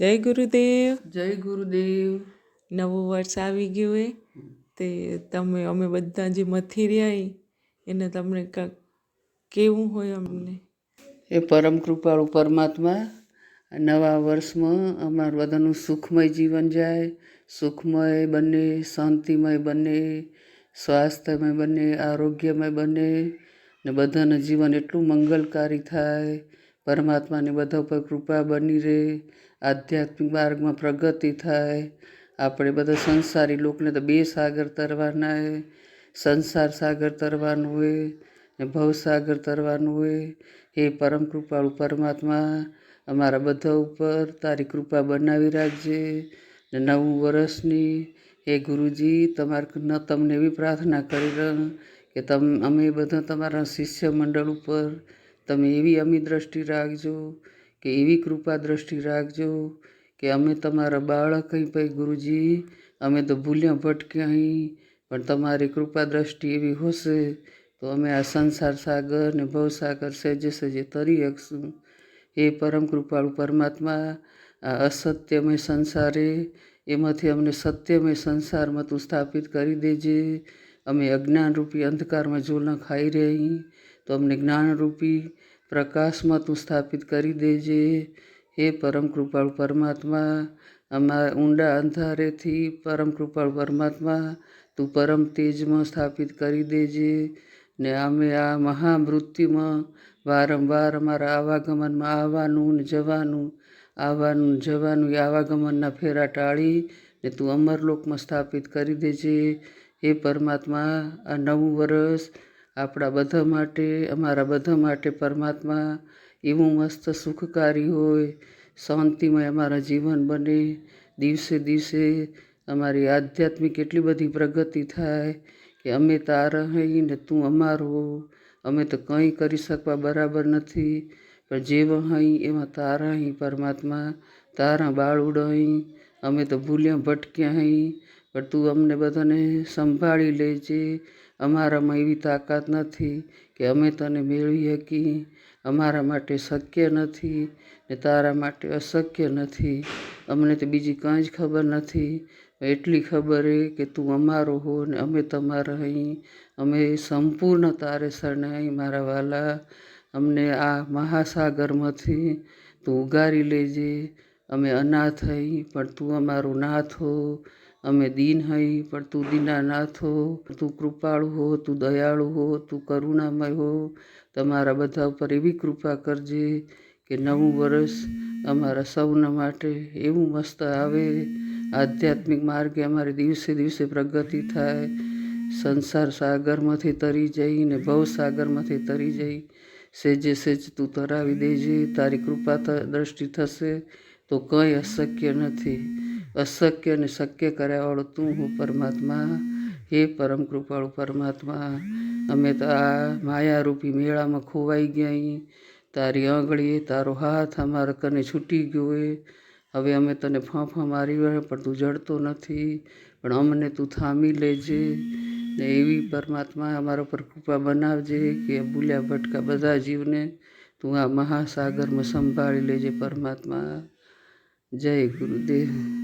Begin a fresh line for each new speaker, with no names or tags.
જય ગુરુદેવ.
જય ગુરુદેવ.
નવું વર્ષ આવી ગયું એ તે તમે અમે બધા જે મથી રહ્યા એને તમને કાંક કેવું હોય અમને?
એ પરમ કૃપાળુ પરમાત્મા નવા વર્ષમાં અમારું બધાનું સુખમય જીવન જાય સુખમય બને શાંતિમય બને સ્વાસ્થ્યમય બને આરોગ્યમય બને ને બધાનું જીવન એટલું મંગલકારી થાય પરમાત્માની બધા ઉપર કૃપા બની રહે, આધ્યાત્મિક માર્ગમાં પ્રગતિ થાય. આપણે બધા સંસારી લોકને તો બે સાગર તરવાના હોય સંસાર સાગર તરવાનું હોય ને ભવસાગર તરવાનું હોય હે પરમ કૃપાળુ પરમાત્મા, અમારા બધા ઉપર તારી કૃપા બનાવી રાખજે ને નવું વર્ષની, હે ગુરુજી, તમારે ન તમને એવી પ્રાર્થના કરી રહ્યો કે તમ અમે બધા તમારા શિષ્ય મંડળ ઉપર તમે એવી અમી દ્રષ્ટિ રાખજો કે એવી કૃપા દ્રષ્ટિ રાખજો કે અમે તમારા બાળક અહીં ભાઈ ગુરુજી, અમે તો ભૂલ્યા ભટક્યા અહીં પણ તમારી કૃપા દ્રષ્ટિ એવી હશે તો અમે આ સંસાર સાગર ને ભવસાગર સહેજે સહેજે તરી શકશું હે પરમ કૃપાળુ પરમાત્મા, આ અસત્યમય સંસારે, એમાંથી અમને સત્યમય સંસારમાં તું સ્થાપિત કરી દેજે. અમે અજ્ઞાનરૂપી અંધકારમાં ઝોલા ખાઈ રહી તો અમને જ્ઞાનરૂપી પ્રકાશમાં તું સ્થાપિત કરી દેજે. હે પરમ કૃપાળુ પરમાત્મા, અમારા ઊંડા અંધારેથી પરમ કૃપાળુ પરમાત્મા, તું પરમ તેજમાં સ્થાપિત કરી દેજે. ને અમે આ મહામૃત્યુમાં વારંવાર અમારા આવાગમનમાં આવવાનું ને જવાનું, આવવાનું જવાનું એ આવાગમનના ફેરા ટાળી ને તું અમરલોકમાં સ્થાપિત કરી દેજે. હે પરમાત્મા, આ નવું વર્ષ આપણા બધા માટે, અમારા બધા માટે પરમાત્મા એવું મસ્ત સુખકારી હોય, શાંતિમય અમારા જીવન બને. દિવસે દિવસે અમારી આધ્યાત્મિક એટલી બધી પ્રગતિ થાય કે અમે તારા હઈ ને તું અમારો. અમે તો કંઈ કરી શકવા બરાબર નથી, પણ જેવા હઈ એમાં તારા હઈ પરમાત્મા. તારા બાળુડ હઈ અમે તો ભૂલ્યા ભટક્યા હઈ પણ તું અમને બધાને સંભાળી લેજે. અમારામાં એવી તાકાત નથી કે અમે તને મેળવી શકીએ. અમારા માટે શક્ય નથી ને તારા માટે અશક્ય નથી. અમને તો બીજી કાંઈ જ ખબર નથી. એટલી ખબર એ કે તું અમારો હો ને અમે તમારા અહીં. અમે સંપૂર્ણ તારે શરણાઈ મારા વાલા. અમને આ મહાસાગરમાંથી તું ઉગારી લેજે. અમે અનાથ હઈ પણ તું અમારો નાથ હો. અમે દીન હઈ પણ તું દીનાનાથ હો તું કૃપાળુ હો, તું દયાળુ હો, તું કરુણામય હો. તમારા બધા ઉપર એવી કૃપા કરજે કે નવું વર્ષ અમારા સૌના માટે એવું મસ્ત આવે. આધ્યાત્મિક માર્ગે અમારે દિવસે દિવસે પ્રગતિ થાય. સંસાર સાગરમાંથી તરી જઈ ને ભવસાગરમાંથી તરી જઈ. સેજે સેજ તું તરાવી દેજે, તારી કૃપા દ્રષ્ટિ થશે તો કંઈ અશક્ય નથી. અશક્ય અને શક્ય કર્યાવાળો તું હું પરમાત્મા. હે પરમ કૃપાળુ પરમાત્મા, અમે તો આ માયારૂપી મેળામાં ખોવાઈ ગયા તારી આંગળીએ તારો હાથ અમારા કને છૂટી ગયો એ હવે અમે તને ફાંફા મારી રહ્યા પણ તું જડતો નથી, પણ અમને તું થામી લેજે. ને એવી પરમાત્મા અમારા પર કૃપા બનાવજે કે ભૂલ્યા ભટકા બધા જીવને તું આ મહાસાગરમાં સંભાળી લેજે પરમાત્મા. જય ગુરુદેવ.